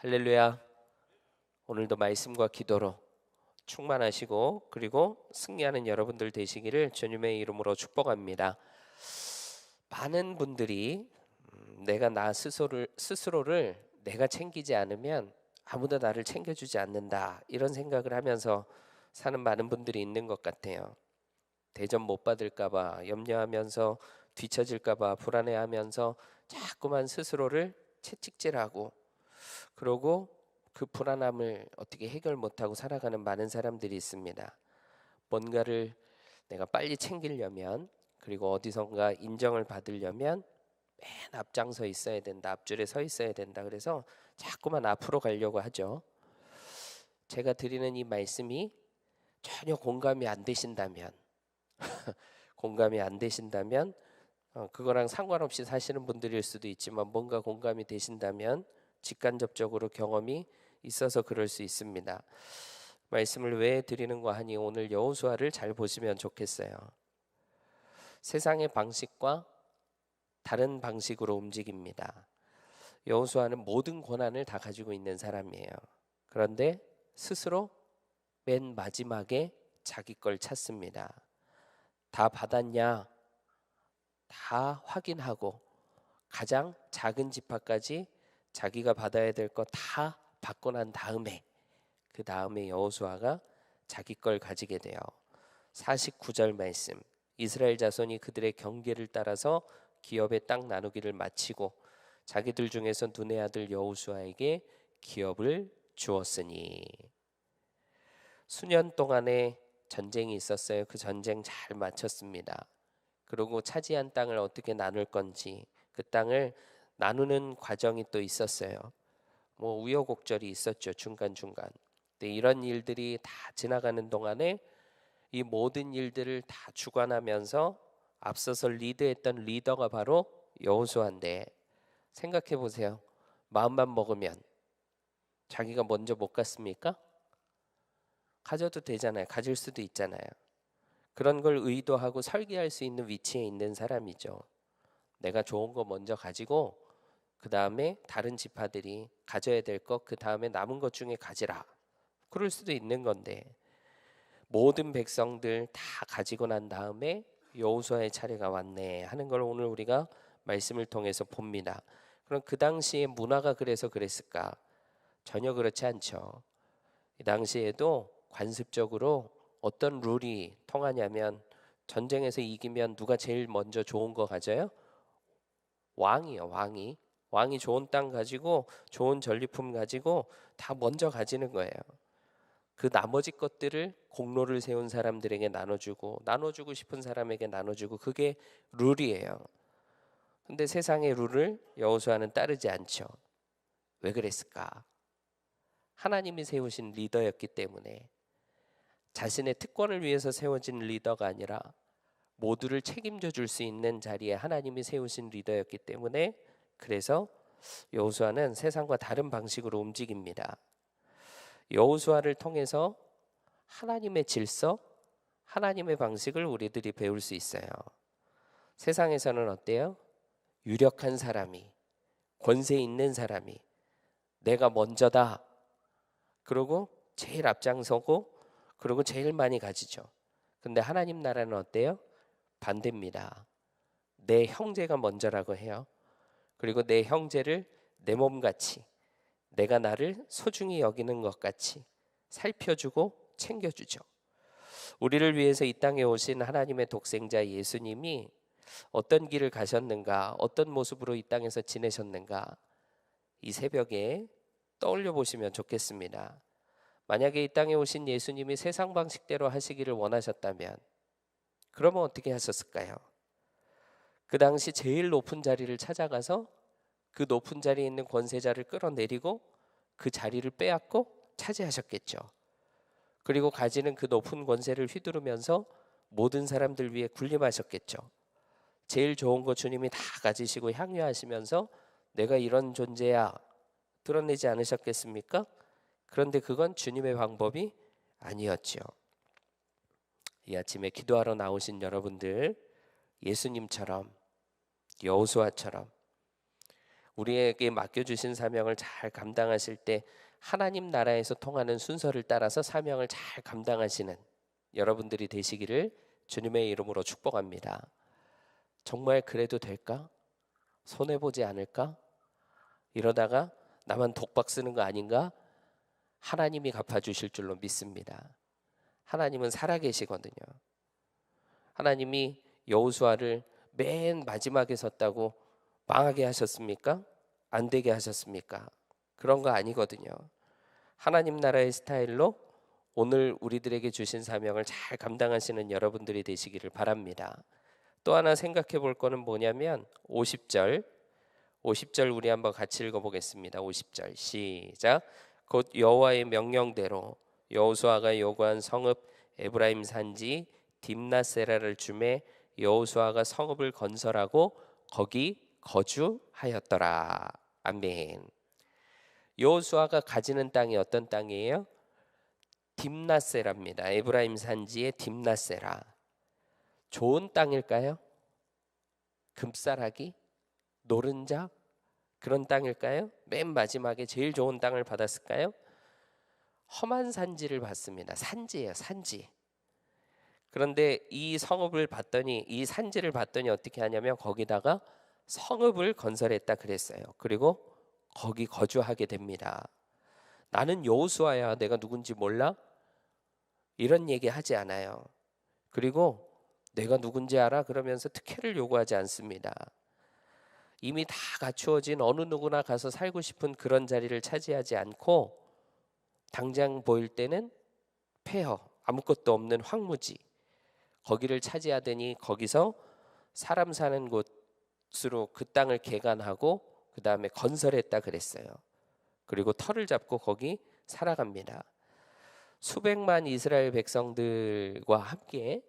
할렐루야. 오늘도 말씀과 기도로 충만하시고 그리고 승리하는 여러분들 되시기를 주님의 이름으로 축복합니다. 많은 분들이 음, 내가 나 스스로를 스스로를 내가 챙기지 않으면 아무도 나를 챙겨주지 않는다 이런 생각을 하면서 사는 많은 분들이 있는 것 같아요. 대접 못 받을까봐 염려하면서 뒤처질까봐 불안해하면서 자꾸만 스스로를 채찍질하고 그러고 그 불안함을 어떻게 해결 못하고 살아가는 많은 사람들이 있습니다. 뭔가를 내가 빨리 챙기려면 그리고 어디선가 인정을 받으려면 맨 앞장서 있어야 된다. 앞줄에 서 있어야 된다. 그래서 자꾸만 앞으로 가려고 하죠. 제가 드리는 이 말씀이 전혀 공감이 안 되신다면 공감이 안 되신다면 어, 그거랑 상관없이 사시는 분들일 수도 있지만 뭔가 공감이 되신다면 직간접적으로 경험이 있어서 그럴 수 있습니다. 말씀을 왜 드리는가 하니 오늘 여호수아를 잘 보시면 좋겠어요. 세상의 방식과 다른 방식으로 움직입니다. 여호수아는 모든 권한을 다 가지고 있는 사람이에요. 그런데 스스로 맨 마지막에 자기 걸 찾습니다. 다 받았냐? 다 확인하고 가장 작은 지파까지 자기가 받아야 될 거 다 받고 난 다음에 그 다음에 여호수아가 자기 걸 가지게 돼요. 49절 말씀. 이스라엘 자손이 그들의 경계를 따라서 기업의 땅 나누기를 마치고 자기들 중에서 눈의 아들 여호수아에게 기업을 주었으니 수년 동안의 전쟁이 있었어요. 그 전쟁 잘 마쳤습니다. 그리고 차지한 땅을 어떻게 나눌 건지 그 땅을 나누는 과정이 또 있었어요. 뭐 우여곡절이 있었죠 중간 중간. 근데 이런 일들이 다 지나가는 동안에 이 모든 일들을 다 주관하면서 앞서서 리드했던 리더가 바로 여호수아인데 생각해 보세요. 마음만 먹으면 자기가 먼저 못 갔습니까? 가져도 되잖아요. 가질 수도 있잖아요. 그런 걸 의도하고 설계할 수 있는 위치에 있는 사람이죠. 내가 좋은 거 먼저 가지고 그 다음에 다른 지파들이 가져야 될 것, 그 다음에 남은 것 중에 가지라. 그럴 수도 있는 건데 모든 백성들 다 가지고 난 다음에 여호수아의 차례가 왔네 하는 걸 오늘 우리가 말씀을 통해서 봅니다. 그럼 그 당시의 문화가 그래서 그랬을까? 전혀 그렇지 않죠. 이 당시에도 관습적으로 어떤 룰이 통하냐면 전쟁에서 이기면 누가 제일 먼저 좋은 거 가져요? 왕이요, 왕이. 왕이 좋은 땅 가지고 좋은 전리품 가지고 다 먼저 가지는 거예요. 그 나머지 것들을 공로를 세운 사람들에게 나눠주고 나눠주고 싶은 사람에게 나눠주고 그게 룰이에요. 근데 세상의 룰을 여호수아는 따르지 않죠. 왜 그랬을까? 하나님이 세우신 리더였기 때문에 자신의 특권을 위해서 세워진 리더가 아니라 모두를 책임져 줄 수 있는 자리에 하나님이 세우신 리더였기 때문에 그래서 여호수아는 세상과 다른 방식으로 움직입니다. 여호수아를 통해서 하나님의 질서, 하나님의 방식을 우리들이 배울 수 있어요. 세상에서는 어때요? 유력한 사람이, 권세 있는 사람이, 내가 먼저다. 그러고 제일 앞장서고, 그리고 제일 많이 가지죠. 근데 하나님 나라는 어때요? 반대입니다. 내 형제가 먼저라고 해요. 그리고 내 형제를 내 몸같이 내가 나를 소중히 여기는 것 같이 살펴주고 챙겨주죠. 우리를 위해서 이 땅에 오신 하나님의 독생자 예수님이 어떤 길을 가셨는가, 어떤 모습으로 이 땅에서 지내셨는가, 이 새벽에 떠올려 보시면 좋겠습니다. 만약에 이 땅에 오신 예수님이 세상 방식대로 하시기를 원하셨다면, 그러면 어떻게 하셨을까요? 그 당시 제일 높은 자리를 찾아가서 그 높은 자리에 있는 권세자를 끌어내리고 그 자리를 빼앗고 차지하셨겠죠. 그리고 가지는 그 높은 권세를 휘두르면서 모든 사람들 위해 군림하셨겠죠. 제일 좋은 거 주님이 다 가지시고 향유하시면서 내가 이런 존재야 드러내지 않으셨겠습니까? 그런데 그건 주님의 방법이 아니었죠. 이 아침에 기도하러 나오신 여러분들 예수님처럼 여호수아처럼 우리에게 맡겨주신 사명을 잘 감당하실 때 하나님 나라에서 통하는 순서를 따라서 사명을 잘 감당하시는 여러분들이 되시기를 주님의 이름으로 축복합니다. 정말 그래도 될까? 손해 보지 않을까? 이러다가 나만 독박 쓰는 거 아닌가? 하나님이 갚아주실 줄로 믿습니다. 하나님은 살아계시거든요. 하나님이 여우수아를 맨 마지막에 섰다고 망하게 하셨습니까? 안 되게 하셨습니까? 그런 거 아니거든요. 하나님 나라의 스타일로 오늘 우리들에게 주신 사명을 잘 감당하시는 여러분들이 되시기를 바랍니다. 또 하나 생각해 볼 거는 뭐냐면 50절 50절 우리 한번 같이 읽어 보겠습니다. 50절 시작. 곧 여호와의 명령대로 여호수아가 요구한 성읍 에브라임 산지 딥나세라를 주매 여호수아가 성읍을 건설하고 거기 거주하였더라. 아멘. 여호수아가 가지는 땅이 어떤 땅이에요? 딥나세라입니다. 에브라임 산지의 딥나세라. 좋은 땅일까요? 금싸라기? 노른자? 그런 땅일까요? 맨 마지막에 제일 좋은 땅을 받았을까요? 험한 산지를 받습니다. 산지예요, 산지. 그런데 이 성읍을 봤더니 이 산지를 봤더니 어떻게 하냐면 거기다가 성읍을 건설했다 그랬어요. 그리고 거기 거주하게 됩니다. 나는 여호수아야. 내가 누군지 몰라? 이런 얘기 하지 않아요. 그리고 내가 누군지 알아? 그러면서 특혜를 요구하지 않습니다. 이미 다 갖추어진 어느 누구나 가서 살고 싶은 그런 자리를 차지하지 않고 당장 보일 때는 폐허, 아무것도 없는 황무지. 거기를 차지하더니 거기서 사람 사는 곳 으로 그 땅을 개간하고 그 다음에 건설했다 그랬어요. 그리고 터를 잡고 거기 살아갑니다. 수백만 이스라엘 백성들과 함께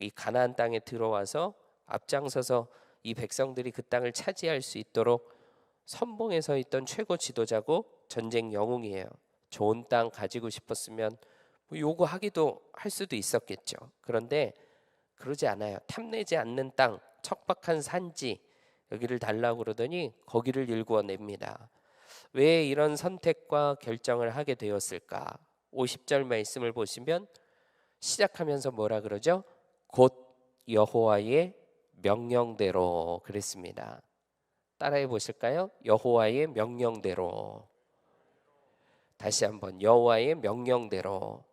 이 가나안 땅에 들어와서 앞장서서 이 백성들이 그 땅을 차지할 수 있도록 선봉에 서 있던 최고 지도자고 전쟁 영웅이에요. 좋은 땅 가지고 싶었으면 뭐 요구하기도 할 수도 있었겠죠. 그런데 그러지 않아요. 탐내지 않는 땅, 척박한 산지 여기를 달라고 그러더니 거기를 일구어냅니다. 왜 이런 선택과 결정을 하게 되었을까? 50절 말씀을 보시면 시작하면서 뭐라 그러죠? 곧 여호와의 명령대로 그랬습니다. 따라해 보실까요? 여호와의 명령대로. 다시 한번 여호와의 명령대로.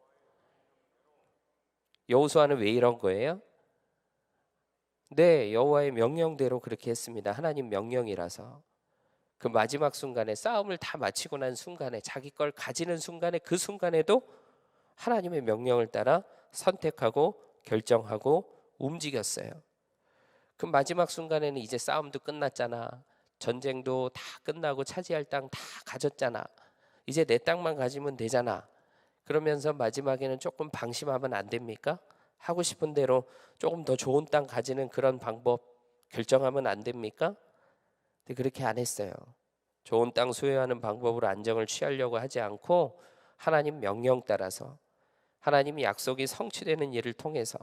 여호수아는 왜 이런 거예요? 네, 여호와의 명령대로 그렇게 했습니다. 하나님 명령이라서. 그 마지막 순간에 싸움을 다 마치고 난 순간에 자기 걸 가지는 순간에 그 순간에도 하나님의 명령을 따라 선택하고 결정하고 움직였어요. 그 마지막 순간에는 이제 싸움도 끝났잖아. 전쟁도 다 끝나고 차지할 땅 다 가졌잖아. 이제 내 땅만 가지면 되잖아. 그러면서 마지막에는 조금 방심하면 안 됩니까? 하고 싶은 대로 조금 더 좋은 땅 가지는 그런 방법 결정하면 안 됩니까? 근데 그렇게 안 했어요. 좋은 땅 소유하는 방법으로 안정을 취하려고 하지 않고 하나님 명령 따라서 하나님 약속이 성취되는 일을 통해서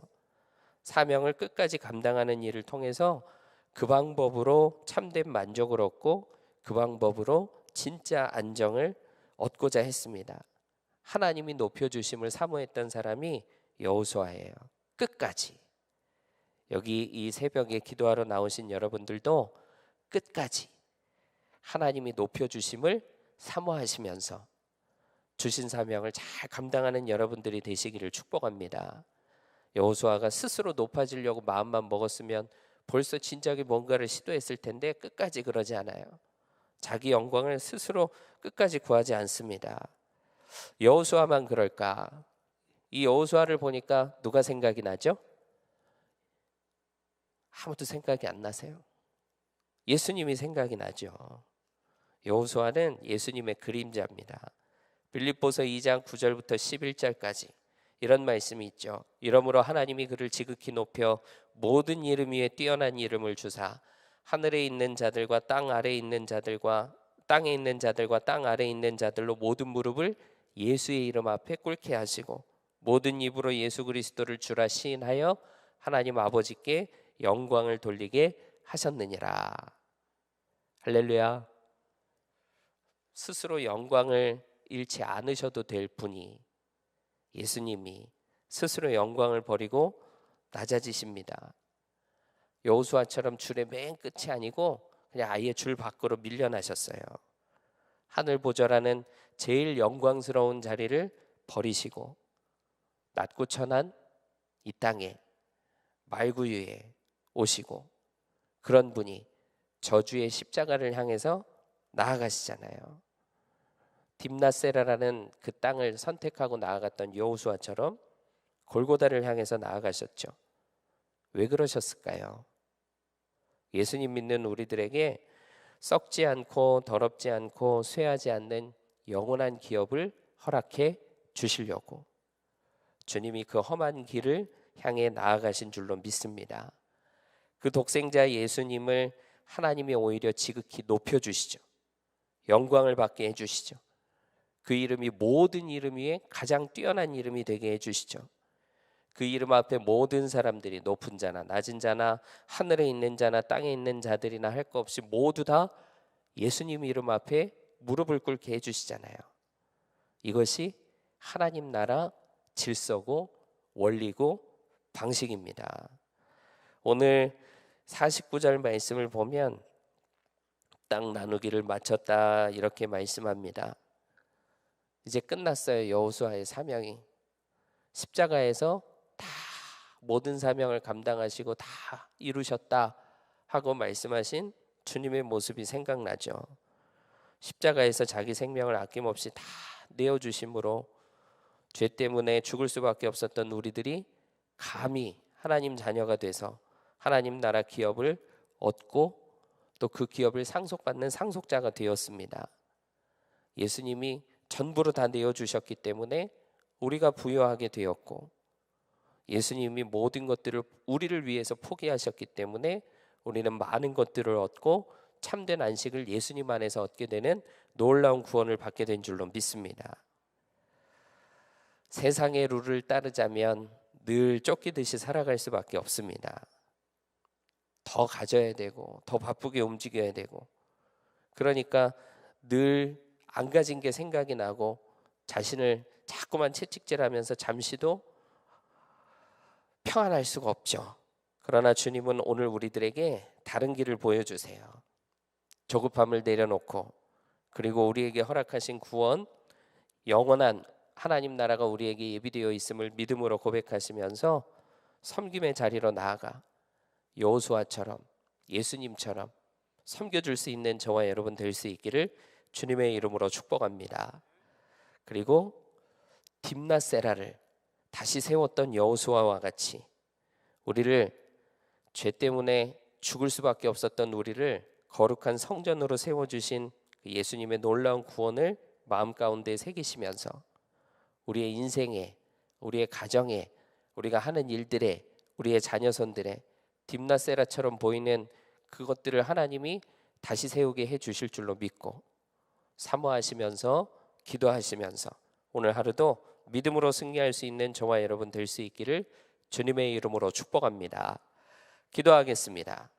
사명을 끝까지 감당하는 일을 통해서 그 방법으로 참된 만족을 얻고 그 방법으로 진짜 안정을 얻고자 했습니다. 하나님이 높여 주심을 사모했던 사람이 여호수아예요. 끝까지. 여기 이 새벽에 기도하러 나오신 여러분들도 끝까지 하나님이 높여 주심을 사모하시면서 주신 사명을 잘 감당하는 여러분들이 되시기를 축복합니다. 여호수아가 스스로 높아지려고 마음만 먹었으면 벌써 진작에 뭔가를 시도했을 텐데 끝까지 그러지 않아요. 자기 영광을 스스로 끝까지 구하지 않습니다. 여호수아만 그럴까? 이 여호수아를 보니까 누가 생각이 나죠? 아무도 생각이 안 나세요. 예수님이 생각이 나죠. 여호수아는 예수님의 그림자입니다. 빌립보서 2장 9절부터 11절까지 이런 말씀이 있죠. 이러므로 하나님이 그를 지극히 높여 모든 이름 위에 뛰어난 이름을 주사 하늘에 있는 자들과 땅 아래에 있는 자들과 땅에 있는 자들과 땅 아래에 있는 자들로 모든 무릎을 예수의 이름 앞에 꿇게 하시고 모든 입으로 예수 그리스도를 주라 시인하여 하나님 아버지께 영광을 돌리게 하셨느니라. 할렐루야. 스스로 영광을 잃지 않으셔도 될 분이 예수님이 스스로 영광을 버리고 낮아지십니다. 여호수아처럼 줄의 맨 끝이 아니고 그냥 아예 줄 밖으로 밀려나셨어요. 하늘 보좌라는 제일 영광스러운 자리를 버리시고 낮고 천한 이 땅에 말구유에 오시고 그런 분이 저주의 십자가를 향해서 나아가시잖아요. 딥나세라라는 그 땅을 선택하고 나아갔던 여호수아처럼 골고다를 향해서 나아가셨죠. 왜 그러셨을까요? 예수님 믿는 우리들에게 썩지 않고 더럽지 않고 쇠하지 않는 영원한 기업을 허락해 주시려고 주님이 그 험한 길을 향해 나아가신 줄로 믿습니다. 그 독생자 예수님을 하나님이 오히려 지극히 높여 주시죠. 영광을 받게 해 주시죠. 그 이름이 모든 이름 위에 가장 뛰어난 이름이 되게 해 주시죠. 그 이름 앞에 모든 사람들이 높은 자나 낮은 자나 하늘에 있는 자나 땅에 있는 자들이나 할 것 없이 모두 다 예수님 이름 앞에 무릎을 꿇게 해 주시잖아요. 이것이 하나님 나라 질서고 원리고 방식입니다. 오늘 49절 말씀을 보면 땅 나누기를 마쳤다 이렇게 말씀합니다. 이제 끝났어요. 여호수아의 사명이 십자가에서 다 모든 사명을 감당하시고 다 이루셨다 하고 말씀하신 주님의 모습이 생각나죠. 십자가에서 자기 생명을 아낌없이 다 내어 주심으로 죄 때문에 죽을 수밖에 없었던 우리들이 감히 하나님 자녀가 돼서 하나님 나라 기업을 얻고 또 그 기업을 상속받는 상속자가 되었습니다. 예수님이 전부로 다 내어 주셨기 때문에 우리가 부여하게 되었고 예수님이 모든 것들을 우리를 위해서 포기하셨기 때문에 우리는 많은 것들을 얻고 참된 안식을 예수님 안에서 얻게 되는 놀라운 구원을 받게 된 줄로 믿습니다. 세상의 룰을 따르자면 늘 쫓기듯이 살아갈 수밖에 없습니다. 더 가져야 되고 더 바쁘게 움직여야 되고 그러니까 늘 안 가진 게 생각이 나고 자신을 자꾸만 채찍질하면서 잠시도 평안할 수가 없죠. 그러나 주님은 오늘 우리들에게 다른 길을 보여주세요. 조급함을 내려놓고 그리고 우리에게 허락하신 구원, 영원한 하나님 나라가 우리에게 예비되어 있음을 믿음으로 고백하시면서 섬김의 자리로 나아가 여호수아처럼 예수님처럼 섬겨줄 수 있는 저와 여러분 될 수 있기를 주님의 이름으로 축복합니다. 그리고 딥나세라를 다시 세웠던 여호수아와 같이 우리를 죄 때문에 죽을 수밖에 없었던 우리를 거룩한 성전으로 세워 주신 그 예수님의 놀라운 구원을 마음 가운데 새기시면서 우리의 인생에 우리의 가정에 우리가 하는 일들에 우리의 자녀손들의 딥나세라처럼 보이는 그것들을 하나님이 다시 세우게 해 주실 줄로 믿고 사모하시면서 기도하시면서 오늘 하루도 믿음으로 승리할 수 있는 저와 여러분 될 수 있기를 주님의 이름으로 축복합니다. 기도하겠습니다.